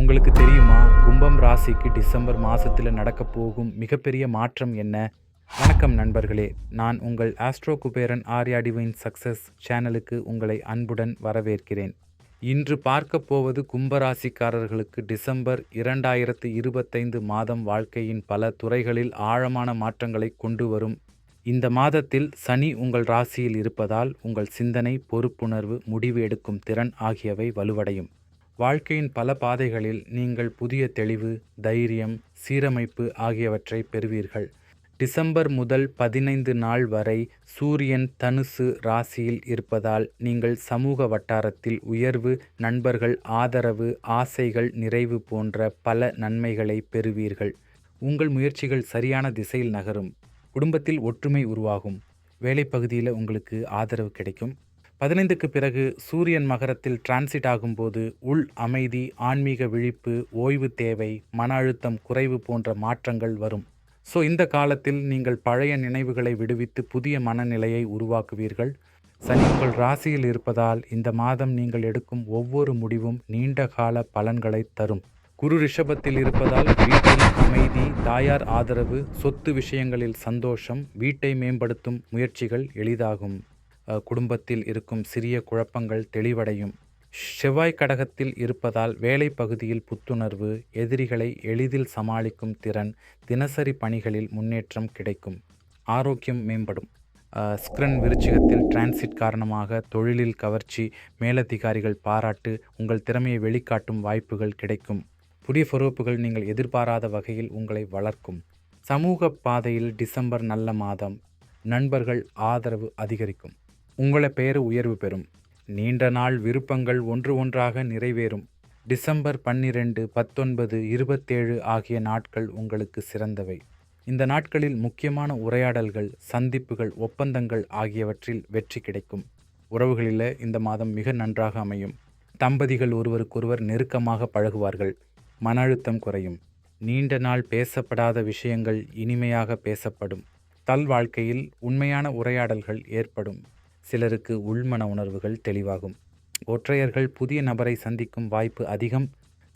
உங்களுக்கு தெரியுமா? கும்பம் ராசிக்கு டிசம்பர் மாதத்தில் நடக்க போகும் மிகப்பெரிய மாற்றம் என்ன? வணக்கம் நண்பர்களே. நான் உங்கள் astro Kuberan Arya divine success சேனலுக்கு உங்களை அன்புடன் வரவேற்கிறேன். இன்று பார்க்க போவது கும்பராசிக்காரர்களுக்கு டிசம்பர் இரண்டாயிரத்து இருபத்தைந்து மாதம் வாழ்க்கையின் பல துறைகளில் ஆழமான மாற்றங்களை கொண்டு வரும். இந்த மாதத்தில் சனி உங்கள் ராசியில் இருப்பதால் உங்கள் சிந்தனை பொறுப்புணர்வு முடிவு எடுக்கும் திறன் ஆகியவை வலுவடையும். வாழ்க்கையின் பல பாதைகளில் நீங்கள் புதிய தெளிவு தைரியம் சீரமைப்பு ஆகியவற்றை பெறுவீர்கள். டிசம்பர் முதல் பதினைந்து நாள் வரை சூரியன் தனுசு ராசியில் இருப்பதால் நீங்கள் சமூக வட்டாரத்தில் உயர்வு நண்பர்கள் ஆதரவு ஆசைகள் நிறைவு போன்ற பல நன்மைகளை பெறுவீர்கள். உங்கள் முயற்சிகள் சரியான திசையில் நகரும். குடும்பத்தில் ஒற்றுமை உருவாகும். வேலைப்பகுதியில் உங்களுக்கு ஆதரவு கிடைக்கும். பதினைந்துக்கு பிறகு சூரியன் மகரத்தில் டிரான்சிட் ஆகும்போது உள் அமைதி ஆன்மீக விழிப்பு ஓய்வு தேவை மன அழுத்தம் குறைவு போன்ற மாற்றங்கள் வரும். ஸோ இந்த காலத்தில் நீங்கள் பழைய நினைவுகளை விடுவித்து புதிய மனநிலையை உருவாக்குவீர்கள். சனி உங்கள் ராசியில் இருப்பதால் இந்த மாதம் நீங்கள் எடுக்கும் ஒவ்வொரு முடிவும் நீண்ட கால பலன்களை தரும். குரு ரிஷபத்தில் இருப்பதால் வீட்டில் அமைதி தாயார் ஆதரவு சொத்து விஷயங்களில் சந்தோஷம் வீட்டை மேம்படுத்தும் முயற்சிகள் எளிதாகும். குடும்பத்தில் இருக்கும் சிறிய குழப்பங்கள் தெளிவடையும். செவ்வாய் கடகத்தில் இருப்பதால் வேலை பகுதியில் புத்துணர்வு எதிரிகளை எளிதில் சமாளிக்கும் திறன் தினசரி பணிகளில் முன்னேற்றம் கிடைக்கும். ஆரோக்கியம் மேம்படும். ஸ்க்ரன் விருச்சிகத்தில் டிரான்சிட் காரணமாக தொழிலில் கவர்ச்சி மேலதிகாரிகள் பாராட்டு உங்கள் திறமையை வெளிக்காட்டும் வாய்ப்புகள் கிடைக்கும். புதிய பொறுப்புகள் நீங்கள் எதிர்பாராத வகையில் உங்களை வளர்க்கும். சமூக பாதையில் டிசம்பர் நல்ல மாதம். நண்பர்கள் ஆதரவு அதிகரிக்கும். உங்களை பெயர் உயர்வு பெறும். நீண்ட நாள் விருப்பங்கள் ஒன்று ஒன்றாக நிறைவேறும். டிசம்பர் பன்னிரெண்டு பத்தொன்பது இருபத்தேழு ஆகிய நாட்கள் உங்களுக்கு சிறந்தவை. இந்த நாட்களில் முக்கியமான உரையாடல்கள் சந்திப்புகள் ஒப்பந்தங்கள் ஆகியவற்றில் வெற்றி கிடைக்கும். உறவுகளில் இந்த மாதம் மிக நன்றாக அமையும். தம்பதிகள் ஒருவருக்கொருவர் நெருக்கமாக பழகுவார்கள். மன அழுத்தம் குறையும். நீண்ட நாள் பேசப்படாத விஷயங்கள் இனிமையாக பேசப்படும். தல் வாழ்க்கையில் உண்மையான உரையாடல்கள் ஏற்படும். சிலருக்கு உள்மன உணர்வுகள் தெளிவாகும். ஒற்றையர்கள் புதிய நபரை சந்திக்கும் வாய்ப்பு அதிகம்.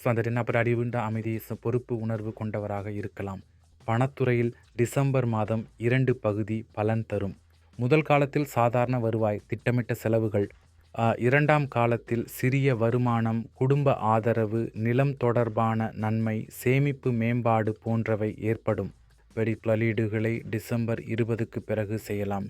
ஸோ அந்த நபர் அறிவுண்ட அமைதி பொறுப்பு உணர்வு கொண்டவராக இருக்கலாம். பணத்துறையில் டிசம்பர் மாதம் இரண்டு பகுதி பலன் தரும். முதல் காலத்தில் சாதாரண வருவாய் திட்டமிட்ட செலவுகள். இரண்டாம் காலத்தில் சிறிய வருமானம் குடும்ப ஆதரவு நிலம் தொடர்பான நன்மை சேமிப்பு மேம்பாடு போன்றவை ஏற்படும். வெடிக்களீடுகளை டிசம்பர் இருபதுக்கு பிறகு செய்யலாம்.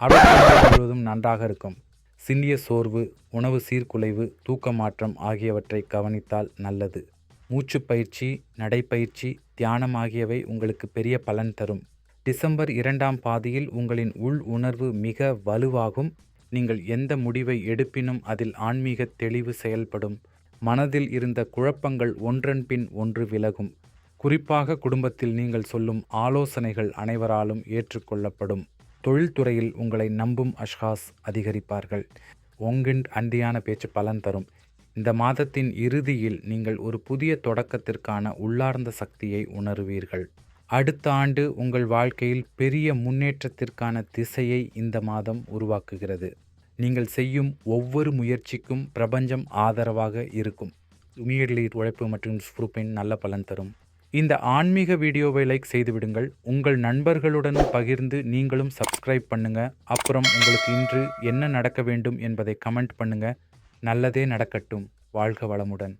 முழுவதும் நன்றாக இருக்கும். சிந்திய சோர்வு உணவு சீர்குலைவு தூக்க மாற்றம் ஆகியவற்றை கவனித்தால் நல்லது. மூச்சு பயிற்சி நடைப்பயிற்சி தியானம் ஆகியவை உங்களுக்கு பெரிய பலன் தரும். டிசம்பர் இரண்டாம் பாதியில் உங்களின் உள் உணர்வு மிக வலுவாகும். நீங்கள் எந்த முடிவை எடுப்பினும் அதில் ஆன்மீக தெளிவு செயல்படும். மனதில் இருந்த குழப்பங்கள் ஒன்றன் பின் ஒன்று விலகும். குறிப்பாக குடும்பத்தில் நீங்கள் சொல்லும் ஆலோசனைகள் அனைவராலும் ஏற்றுக்கொள்ளப்படும். தொழில்துறையில் உங்களை நம்பும் அஷ்காஸ் அதிகரிப்பார்கள். ஒங்கின் அண்டியான பேச்சு பலன் தரும். இந்த மாதத்தின் இறுதியில் நீங்கள் ஒரு புதிய தொடக்கத்திற்கான உள்ளார்ந்த சக்தியை உணருவீர்கள். அடுத்த ஆண்டு உங்கள் வாழ்க்கையில் பெரிய முன்னேற்றத்திற்கான திசையை இந்த மாதம் உருவாக்குகிறது. நீங்கள் செய்யும் ஒவ்வொரு முயற்சிக்கும் பிரபஞ்சம் ஆதரவாக இருக்கும். உமியடலீர் உழைப்பு மற்றும் சுறுப்பின் நல்ல பலன் தரும். இந்த ஆன்மீக வீடியோவை லைக் செய்து விடுங்கள். உங்கள் நண்பர்களுடனும் பகிர்ந்து நீங்களும் சப்ஸ்கிரைப் பண்ணுங்க. அப்புறம் உங்களுக்கு இன்று என்ன நடக்க வேண்டும் என்பதை கமெண்ட் பண்ணுங்க. நல்லதே நடக்கட்டும். வாழ்க வளமுடன்.